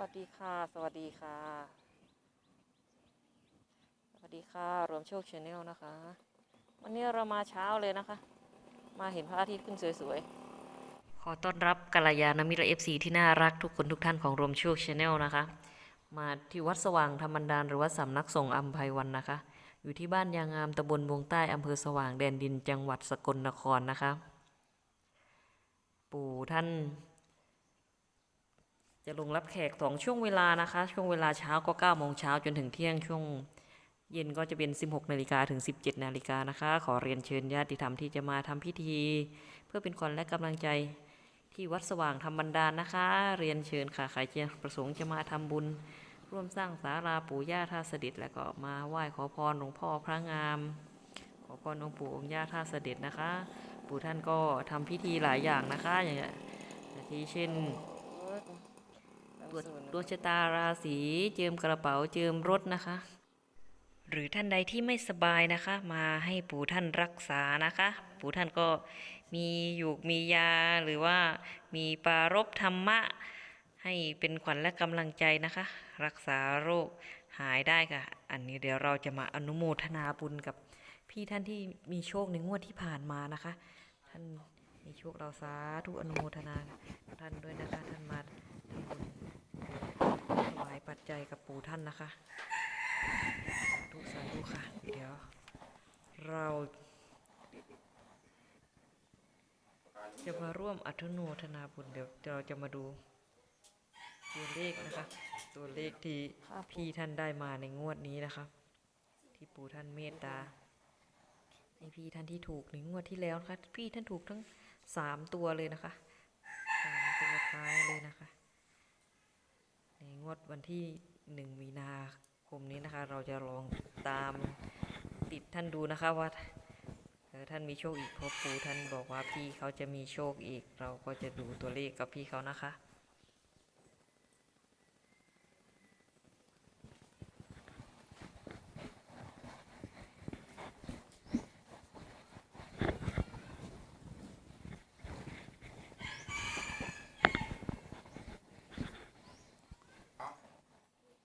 วัสดีค่ะ สวัสดีค่ะ สวัสดีค่ะ รวมโชคชาแนลนะคะ วันนี้เรามาเช้าเลยนะคะ มาเห็นพระอาทิตย์ขึ้นสวยๆ ขอต้อนรับกัลยาณมิตรเอฟซีที่น่ารักทุกคนทุกท่านของรวมโชคชาแนลนะคะ มาที่วัดสว่างธรรมันดานหรือว่าสำนักสงฆ์อัมภัยวันนะคะ อยู่ที่บ้านยางงามตำบลบวงใต้อำเภอสว่างแดนดินจังหวัดสกลนครนะคะ ปู่ท่าน จะลงรับแขกสองช่วงเวลานะคะ ช่วงเวลาเช้าก็9โมงเช้าจนถึงเที่ยงช่วงเย็นก็จะเป็น 16 นาฬิกาถึง 17 นาฬิกานะคะ ขอเรียนเชิญญาติธรรมที่จะมาทำพิธี เพื่อเป็นขวัญและกำลังใจที่วัดสว่างธรรมบันดาลนะคะ เรียนเชิญค่ะใครจะประสงค์จะมาทำบุญ ร่วมสร้างศาลาปู่ย่าท่าเสด็จ แล้วก็มาไหว้ขอพรหลวงพ่อพระงาม ขอพรองค์ปู่องค์ย่าท่าเสด็จนะคะ ปู่ท่านก็ทำพิธีหลายอย่างนะคะ อย่างที่เช่น ตรวจดวงชะตาราศีเจิมกระเป๋าเจิมรถนะคะ หรือท่านใดที่ไม่สบายนะคะ มาให้ปู่ท่านรักษานะคะ ปู่ท่านก็มีอยู่มียาหรือว่ามีปรารบธรรมะ ให้เป็นขวัญและกำลังใจนะคะ รักษาโรคหายได้ค่ะ อันนี้เดี๋ยวเราจะมาอนุโมทนาบุญกับพี่ท่านที่มีโชคในงวดที่ผ่านมานะคะ ท่านมีโชคเราสาธุอนุโมทนาท่านด้วยนะคะท่านมาทำบุญ ถวายปัจกับปู่ท่านนะคะสาธุสาธุค่ะ เดี๋ยว เราจะมาร่วมอัทโนทนาบุญเดี๋ยวเราจะมาดู ตัวเลขนะคะ ตัวเลขที่พี่ท่านได้มาในงวดนี้นะคะ ที่ปู่ท่านเมตตาให้พี่ท่านที่ถูกในงวดที่แล้วนะคะ พี่ท่านถูกทั้งสามตัวเลยนะคะสามตัวท้ายเลยนะคะ วดวันที่หนึ่งมีนาคมนี้นะคะ เราจะลองตามติดท่านดูนะคะว่าท่านมีโชคอีกเพราะครูท่านบอกว่าพี่เขาจะมีโชคอีก เราก็จะดูตัวเลขกับพี่เขานะคะ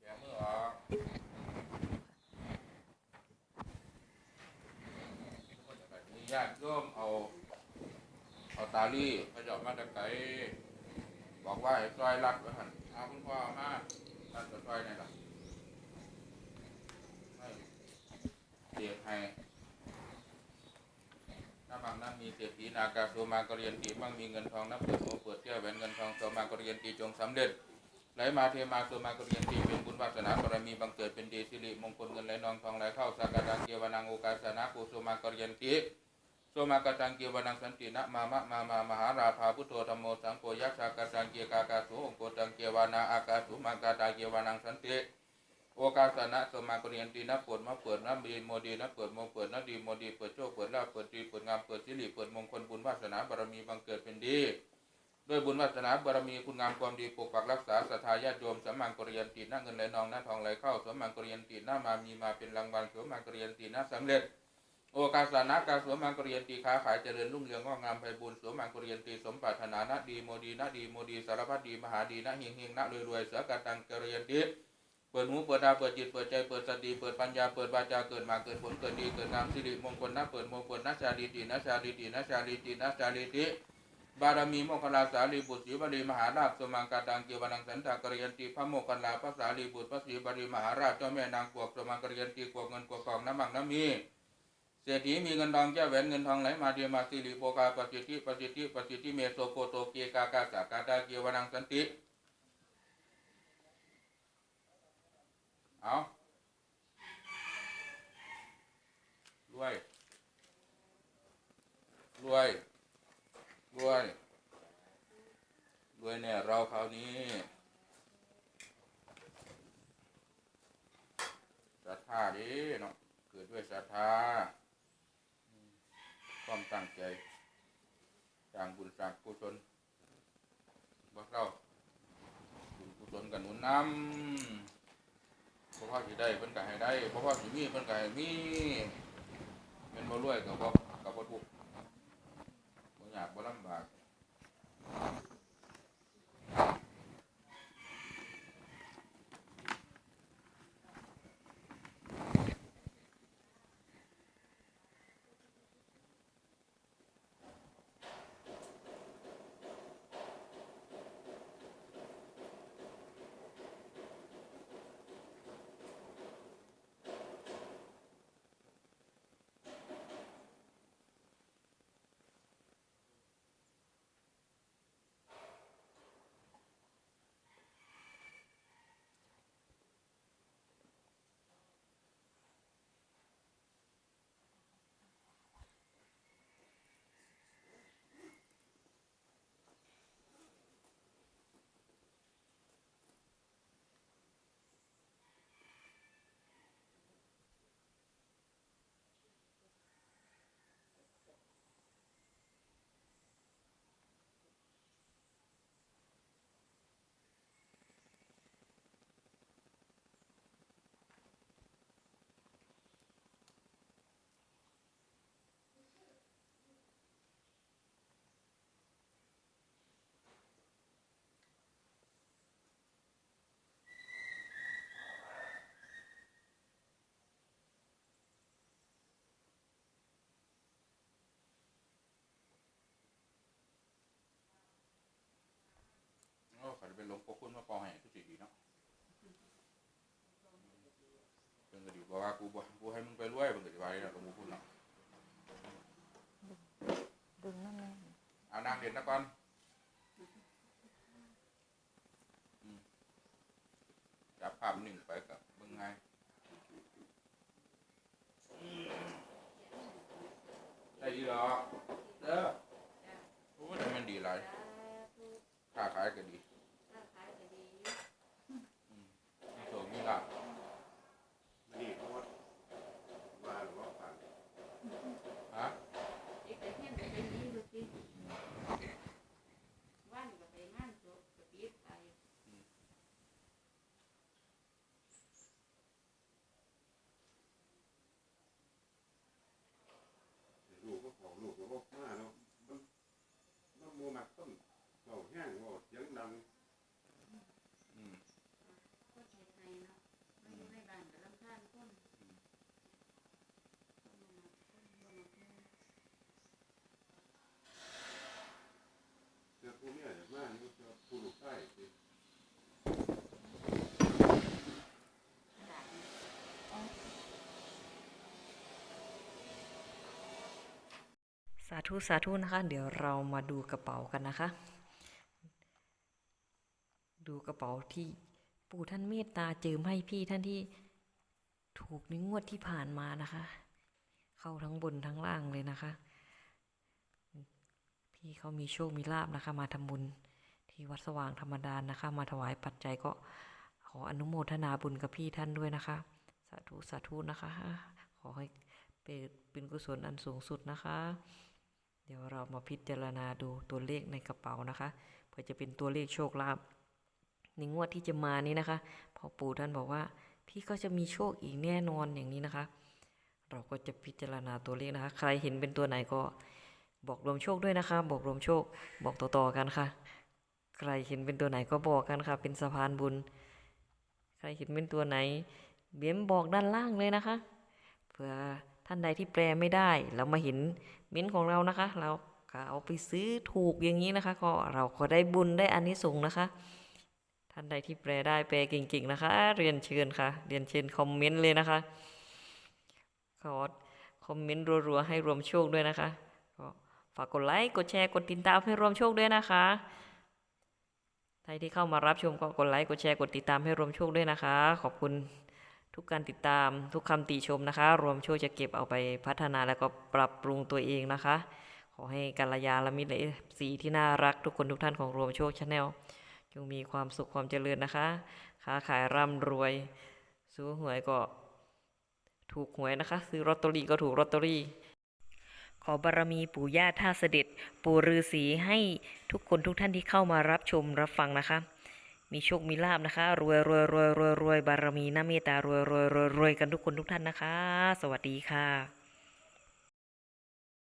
แกมือออกมีญาติโยมเอาเอาตาลี่พระเจ้ามาตะไกบอกว่าให้ซอยรัดไว้หันเอาคุณพ่อามารัดกับซอยนี่ล่ะให้เสียให้น้าบังน้ำมีเศรษฐีนากาโสมากเรียนตีมั่งมีเงินทองนับเปิดโมเปิดเที่ยวแหวนเงินทองโสมากเรียนตีจงสำเร็จไหลมาเทมาโสมากเรียนตีเป็นบุญวาสนาบารมีบังเกิดเป็นดีสิริมงคลเงินไหลนองทองไหลเข้าสักการะเกวานังโอกาสนากุโสมากเรียนตี โสมากตังเกียวานังสันตินะมามะมามามหาราภาพุทโธธรรมโมสังโฆยักษากตังเกียกากาสุองโกตังเกียวานาอากาสุมากาตาเกียวานังสันติโอกาสนะสมากเรียนตีนะเปิดมาเปิดนะดีโมดีนะเปิดโมเปิดนะดีโมดีเปิดโชคเปิดลาเปิดดีเปิดงามเปิดสิริเปิดมงคลบุญวาสนาบารมีบังเกิดเป็นดีด้วยบุญวาสนาบารมีคุณงามความดีปกปักรักษาศรัทธาญาติโยมสัมมังกริยันติน้าเงินไหลนองน้าทองไหลเข้าสัมมังกริยันติน้ามามีมาเป็นรางวัลสัมมังกริยันติน้าสำเร็จ โอกาสานะกาสวมังกริยันติค้าขายเจริญรุ่งเรืองงอกงามไปบุญสวมังกริยันติสมปรารถนานะดีโมดีนะดีโมดีสารพัดดีมหาดีนะเฮงเฮงนะรวยรวยเสือกตังกริยันติเปิดหูเปิดตาเปิดจิตเปิดใจเปิดสติเปิดปัญญาเปิดวาจาเกิดมาเกิดผลเกิดดีเกิดงามสิริมงคลนะเปิดมงคลนะชาลีตินะชาลีตินะชาลีตินะชาลีติบารมีโมคคลาสาลีบุตรศรีบรีมหาราชสมังกาตังเกวานังสันตากรยันติพระโมคคลาพระสารีบุตรพระศรีบรีมหาราชเจ้าแม่นางกวกสมังกรยันติกวกเงินกวกทองน้ำมังน้ำมี เศรษฐีมีเงินทองแก้วแหวนเงินทองไหลมาเทียมาสิริโภคาปสิทธิปสิทธิปสิทธิเมโสโกโตเกกากาสากาตาเกวนังสันติเอารวยรวยรวยรวยเนี่ยเราคราวนี้ศรัทธาดิเนาะเกิดด้วยศรัทธา ตั้งใจสร้างบุญสร้างกุศลบอกเราบุญกุศลกันหนุนนำเพราะว่าสิได้เพิ่นก็ให้ได้เพราะว่าสิมีเพิ่นก็ให้มีเป็นบ่รวยก็บ่ก็บ่ทุกข์บ่ยากบ่ลำบาก มาเป่าให้ทุกสิ่งดีเนาะเพิ่นก็ดีบอกว่ากูบ่กูให้มึงไปรวยเพิ่นก็สิว่าได้เนาะหลวงปู่พูดเนาะดึงนั่นเลยเอานางเด่นนะก่อนอืมจับภาพหนึ่งไปกับเบิ่งไงได้ดีเหรอเด้อโอ้ยแต่มันดีหลายค้าขายก็ดีอืมมีโชคมีลาภ นี่เขาว่าว่าหรือว่าผ่าน ฮะ ลูกก็ของลูกก็บอกมาเนาะมันมันโมมักต้นเบาแห้งเบาเสียงดัง อืม เจ้าผู้เนี่ยมากนี่จะผู้ลูกใต้สิ สาธุสาธุนะคะ เดี๋ยวเรามาดูกระเป๋ากันนะคะ ดูกระเป๋าที่ปู่ท่านเมตตาเจิมให้พี่ท่านที่ถูกในงวดที่ผ่านมานะคะ เข้าทั้งบนทั้งล่างเลยนะคะ พี่เขามีโชคมีลาบนะคะ มาทำบุญที่วัดสว่างธรรมดานนะคะ มาถวายปัจจัยก็ขออนุโมทนาบุญกับพี่ท่านด้วยนะคะ สาธุสาธุนะคะ ขอให้เป็นกุศลอันสูงสุดนะคะ เดี๋ยวเรามาพิจารณาดูตัวเลขในกระเป๋านะคะเพื่อจะเป็นตัวเลขโชคลาภในงวดที่จะมานี้นะคะพอปู่ท่านบอกว่า พี่ก็จะมีโชคอีกแน่นอนอย่างนี้นะคะ เราก็จะพิจารณาตัวเลขนะคะ ใครเห็นเป็นตัวไหนก็บอกรวมโชคด้วยนะคะ บอกรวมโชค บอกต่อๆกันค่ะ ใครเห็นเป็นตัวไหนก็บอกกันค่ะ เป็นสะพานบุญ ใครเห็นเป็นตัวไหนเบี้ยมบอกด้านล่างเลยนะคะเผื่อ ท่านใดที่แปลไม่ได้ เรามาเห็นเม้นต์ของเรานะคะ เราก็เอาไปซื้อถูกอย่างนี้นะคะ ก็เราก็ได้บุญได้อันนี้ส่งส์นะคะ ท่านใดที่แปลได้แปลเก่งๆนะคะ เรียนเชิญค่ะ เรียนเชิญคอมเมนต์เลยนะคะขอคอมเมนต์รัวๆให้รวมโชคด้วยนะคะก็ฝากกดไลค์กดแชร์กดติดตามให้รวมโชคด้วยนะคะใครที่เข้ามารับชมก็กดไลค์กดแชร์กดติดตามให้รวมโชคด้วยนะคะ ขอบคุณ ทุกการติดตามทุกคำติชมนะคะ รวมช่วยจะเก็บเอาไปพัฒนาแล้วก็ปรับปรุงตัวเองนะคะ ขอให้กัลยาณมิตรและสีที่น่ารักทุกคนทุกท่านของรวมโชคชาแนลจงมีความสุขความเจริญนะคะ ค้าขายร่ำรวย ซื้อหวยก็ถูกหวยนะคะ ซื้อลอตเตอรี่ก็ถูกลอตเตอรี่ ขอบารมีปู่ย่าท่าเสด็จ ปู่ฤาษีให้ทุกคนทุกท่านที่เข้ามารับชมรับฟังนะคะ มีโชค มีลาบนะคะ รวยรวยรวยรวยรวยบารมีน้าเมตตารวยรวยรวยรวยกันทุกคนทุกท่านนะคะ สวัสดีค่ะ